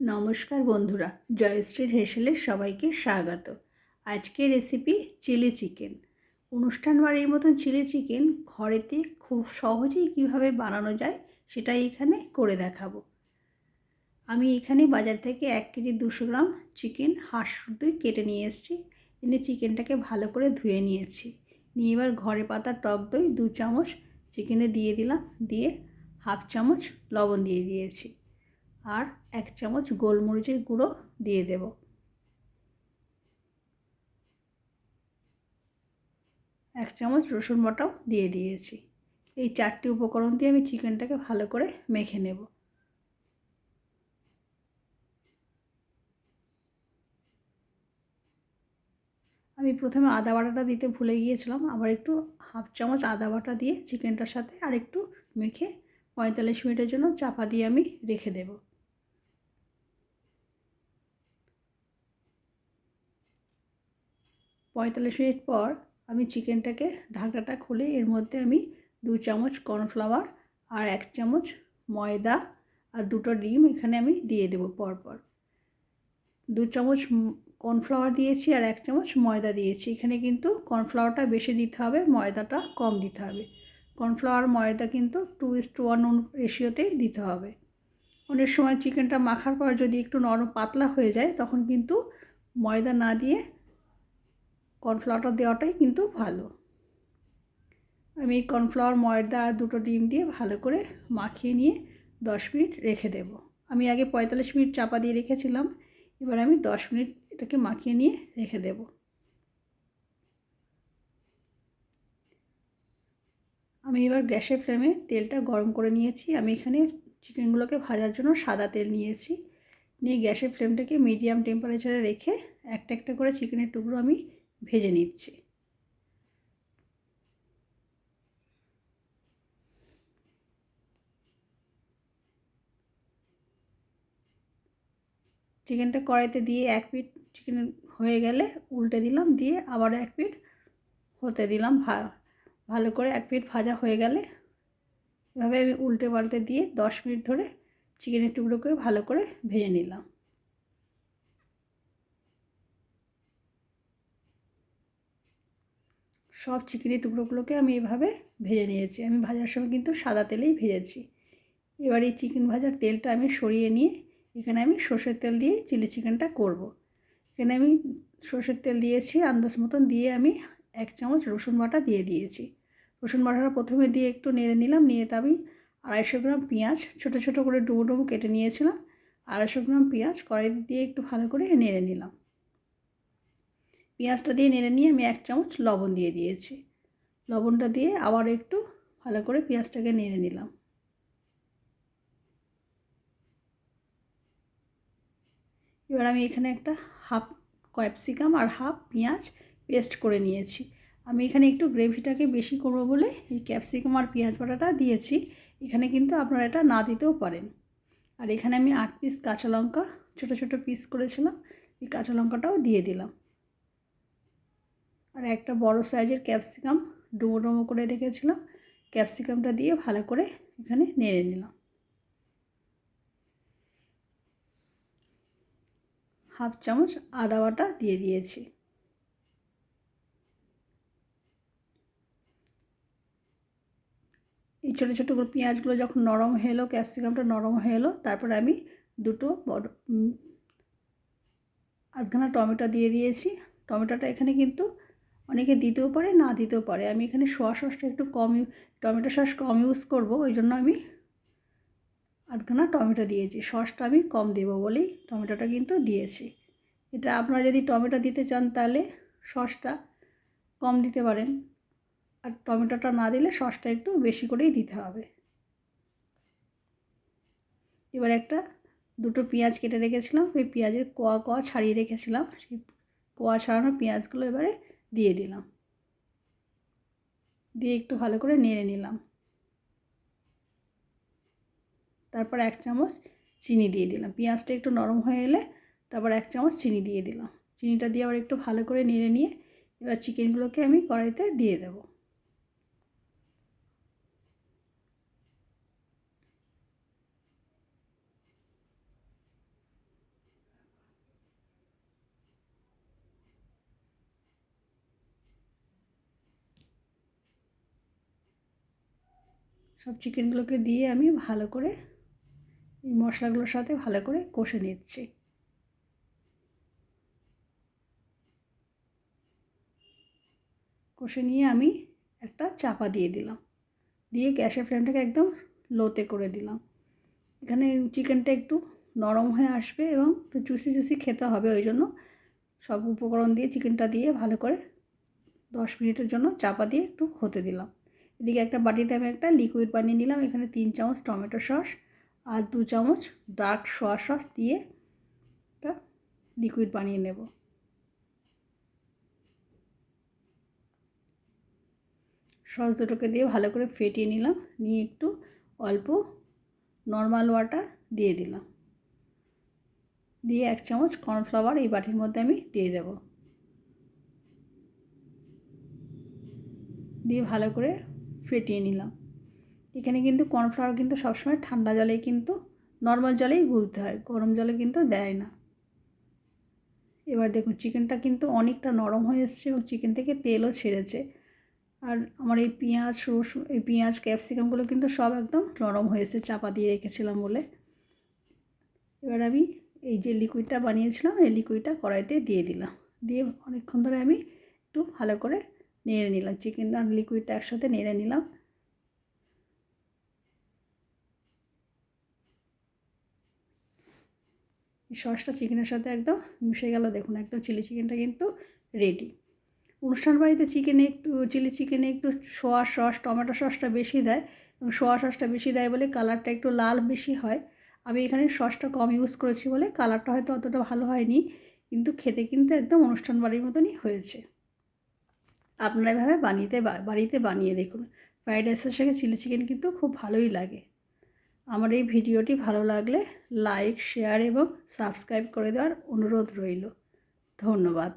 নমস্কার বন্ধুরা জয়শ্রীর হেসেলের সবাইকে স্বাগত। আজকের রেসিপি চিলি চিকেন অনুষ্ঠান বাড়ির মতন চিলি চিকেন ঘরেতে খুব সহজেই কীভাবে বানানো যায় সেটাই এখানে করে দেখাবো। আমি এখানে বাজার থেকে এক কেজি দুশো গ্রাম চিকেন হাঁস শুদ্ধই কেটে নিয়ে এসেছি। এনে চিকেনটাকে ভালো করে ধুয়ে নিয়েছি। নিয়ে এবার ঘরে পাতা, টক দই, দু চামচ চিকেনে দিয়ে দিলাম। দিয়ে হাফ চামচ লবণ দিয়ে দিয়েছি। আর এক চামচ গোলমরিচের গুঁড়ো দিয়ে দেব। এক চামচ রসুন বাটাও দিয়ে দিয়েছি। এই চারটি উপকরণ দিয়ে আমি চিকেনটাকে ভালো করে মেখে নেব। আমি প্রথমে আদা বাটাটা দিতে ভুলে গিয়েছিলাম, আবার একটু হাফ চামচ আদা বাটা দিয়ে চিকেনটার সাথে আর একটু মেখে পঁয়তাল্লিশ মিনিটের জন্য চাপা দিয়ে আমি রেখে দেবো। পঁয়তাল্লিশ মিনিট পর আমি চিকেনটাকে ঢাকাটা খুলে এর মধ্যে আমি দু চামচ কর্নফ্লাওয়ার আর এক চামচ ময়দা আর দুটো ডিম এখানে আমি দিয়ে দেবো পরপর। দু চামচ কর্নফ্লাওয়ার দিয়েছি আর এক চামচ ময়দা দিয়েছি। এখানে কিন্তু কর্নফ্লাওয়ারটা বেশি দিতে হবে, ময়দাটা কম দিতে হবে। কর্নফ্লাওয়ার, ময়দা কিন্তু টু ইস টু ওয়ান রেশিওতেই দিতে হবে। অনেক সময় চিকেনটা মাখার পর যদি একটু নরম পাতলা হয়ে যায়, তখন কিন্তু ময়দা না দিয়ে কর্নফ্লাওয়ারটা দেওয়াটাই কিন্তু ভালো। আমি কর্নফ্লাওয়ার, ময়দা আর দুটো ডিম দিয়ে ভালো করে মাখিয়ে নিয়ে দশ মিনিট রেখে দেব। আমি আগে পঁয়তাল্লিশ মিনিট চাপা দিয়ে রেখেছিলাম, এবার আমি দশ মিনিট এটাকে মাখিয়ে নিয়ে রেখে দেব। আমি এবার গ্যাসের ফ্লেমে তেলটা গরম করে নিয়েছি। আমি এখানে চিকেনগুলোকে ভাজার জন্য সাদা তেল নিয়েছি। নিয়ে গ্যাসের ফ্লেমটাকে মিডিয়াম টেম্পারেচারে রেখে একটা একটা করে চিকেনের টুকরো আমি ভেজে নিচ্ছি। চিকেনটা কড়াইতে দিয়ে এক পিট চিকেন হয়ে গেলে উল্টে দিলাম, দিয়ে আবার এক পিট হতে দিলাম ভালো করে এক পিট ভাজা হয়ে গেলে এভাবে আমি উল্টে পাল্টে দিয়ে দশ মিনিট ধরে চিকেনের টুকরোকে ভালো করে ভেজে নিলাম। সব চিকেনের টুকরোগুলোকে আমি এভাবে ভেজে নিয়েছি। আমি ভাজার সময় কিন্তু সাদা তেলেই ভেজেছি। এবার এই চিকেন ভাজার তেলটা আমি সরিয়ে নিয়ে এখানে আমি সর্ষের তেল দিয়ে চিলি চিকেনটা করব। এখানে আমি সর্ষের তেল দিয়েছি, আন্দাজ মতন দিয়ে আমি এক চামচ রসুন বাটা দিয়ে দিয়েছি। রসুন বাটাটা প্রথমে দিয়ে একটু নেড়ে নিলাম, নিয়ে তা আমি আড়াইশো গ্রাম পেঁয়াজ, ছোটো ছোটো করে ডুবো ডুবো কেটে নিয়েছিলাম। আড়াইশো গ্রাম পেঁয়াজ কড়াইতে দিয়ে একটু ভালো করে নেড়ে নিলাম। পেঁয়াজটা দিয়ে নেড়ে নিয়ে আমি এক চামচ লবণ দিয়ে দিয়েছি। লবণটা দিয়ে আবার একটু ভালো করে পেঁয়াজটাকে নেড়ে নিলাম। এবার আমি এখানে একটা হাফ ক্যাপসিকাম আর হাফ পেঁয়াজ পেস্ট করে নিয়েছি। আমি এখানে একটু গ্রেভিটাকে বেশি করব বলে এই ক্যাপসিকাম আর পেঁয়াজ বাটাটা দিয়েছি। এখানে কিন্তু আপনারা এটা না দিতেও পারেন। আর এখানে আমি আট পিস কাঁচা লঙ্কা, ছোটো ছোটো পিস করেছিলাম, এই কাঁচা লঙ্কাটাও দিয়ে দিলাম। আর একটা বড় সাইজের ক্যাপসিকাম ডুমো ডুমো করে রেখেছিলাম। ক্যাপসিকামটা দিয়ে ভালো করে এখানে নেড়ে নিলাম। হাফ চামচ আদা বাটা দিয়ে দিয়েছি। এই ছোটো ছোটো করে পেঁয়াজগুলো যখন নরম হয়ে এলো ক্যাপসিকামটা নরম হয়ে এলো, তারপরে আমি দুটো বড় আধখানা টমেটো দিয়ে দিয়েছি। টমেটোটা এখানে কিন্তু অনেকে দিতেও পারে, না দিতেও পারে। আমি এখানে সোয়া সসটা একটু কম টমেটো সস কম ইউজ করব, ওই জন্য আমি আধখানা টমেটো দিয়েছি। সসটা আমি কম দেবো বলেই টমেটোটা কিন্তু দিয়েছি। এটা আপনারা যদি টমেটো দিতে চান তাহলে সসটা কম দিতে পারেন। আর টমেটোটা না দিলে সসটা একটু বেশি করেই দিতে হবে। এবার একটা দুটো পেঁয়াজ কেটে রেখেছিলাম, ওই পেঁয়াজের কোয়া কোয়া ছাড়িয়ে রেখেছিলাম। সেই কোয়া ছাড়ানো পেঁয়াজগুলো এবারে দিয়ে দিলাম। দিয়ে একটু ভালো করে নেড়ে নিলাম। তারপর এক চামচ চিনি দিয়ে দিলাম। পেঁয়াজটা একটু নরম হয়ে এলে তারপর এক চামচ চিনি দিয়ে দিলাম। চিনিটা দিয়ে আবার একটু ভালো করে নেড়ে নিয়ে এবার চিকেনগুলোকে আমি কড়াইতে দিয়ে দেব। সব চিকেনগুলোকে দিয়ে আমি ভালো করে এই মশলাগুলোর সাথে ভালো করে কষে নিচ্ছি। কষে নিয়ে আমি একটা চাপা দিয়ে দিলাম। দিয়ে গ্যাসের ফ্লেমটাকে একদম লোতে করে দিলাম। এখানে চিকেনটা একটু নরম হয়ে আসবে এবং একটু চুষি চুষি খেতে হবে ওই জন্য সব উপকরণ দিয়ে চিকেনটা দিয়ে ভালো করে দশ মিনিটের জন্য চাপা দিয়ে একটু হতে দিলাম। এদিকে একটা বাটিতে আমি একটা লিকুইড বানিয়ে নিলাম। এখানে তিন চামচ টমেটো সস আর দু চামচ ডার্ক সোয়া সস দিয়ে একটা লিকুইড বানিয়ে নেব। সস দুটোকে দিয়ে ভালো করে ফেটিয়ে নিলাম। নিয়ে একটু অল্প নর্মাল ওয়াটার দিয়ে দিলাম। দিয়ে এক চামচ কর্নফ্লাওয়ার এই বাটির মধ্যে আমি দিয়ে দেব। দিয়ে ভালো করে ফেটিয়ে নিলাম। এখানে কিন্তু কর্নফ্লাওয়ার কিন্তু সবসময় ঠান্ডা জলেই কিন্তু নর্মাল জলেই গুলতে হয়, গরম জলে কিন্তু দেয় না। এবার দেখুন চিকেনটা কিন্তু অনেকটা নরম হয়ে এসছে এবং চিকেন থেকে তেলও ছেড়েছে। আর আমার এই পেঁয়াজ, রসুন, এই পেঁয়াজ ক্যাপসিকামগুলো কিন্তু সব একদম নরম হয়েছে চাপা দিয়ে রেখেছিলাম বলে। এবার আমি এই যে লিকুইডটা বানিয়েছিলাম, এই লিকুইডটা কড়াইতে দিয়ে দিলাম। দিয়ে অনেকক্ষণ ধরে আমি একটু ভালো করে নেড়ে নিলাম চিকেন আর লিকুইডটা একসাথে নেড়ে নিলাম। সসটা চিকেনের সাথে একদম মিশে গেল, দেখুন একদম চিলি চিকেনটা কিন্তু রেডি অনুষ্ঠান বাড়িতে চিকেনে একটু চিলি চিকেনে একটু সোয়া সস টমেটো সসটা বেশি দেয় এবং সোয়া সসটা বেশি দেয় বলে কালারটা একটু লাল বেশি হয়। আমি এখানে সসটা কম ইউজ করেছি বলে কালারটা হয়তো অতটা ভালো হয়নি, কিন্তু খেতে কিন্তু একদম অনুষ্ঠান বাড়ির মতনই হয়েছে। আপনারা এভাবে বানিয়ে বাড়িতে বানিয়ে দেখুন। ফ্রাইড রাইসের সঙ্গে চিলি চিকেন কিন্তু খুব ভালোই লাগে। আমার এই ভিডিওটি ভালো লাগলে লাইক, শেয়ার এবং সাবস্ক্রাইব করে দেওয়ার অনুরোধ রইল। ধন্যবাদ।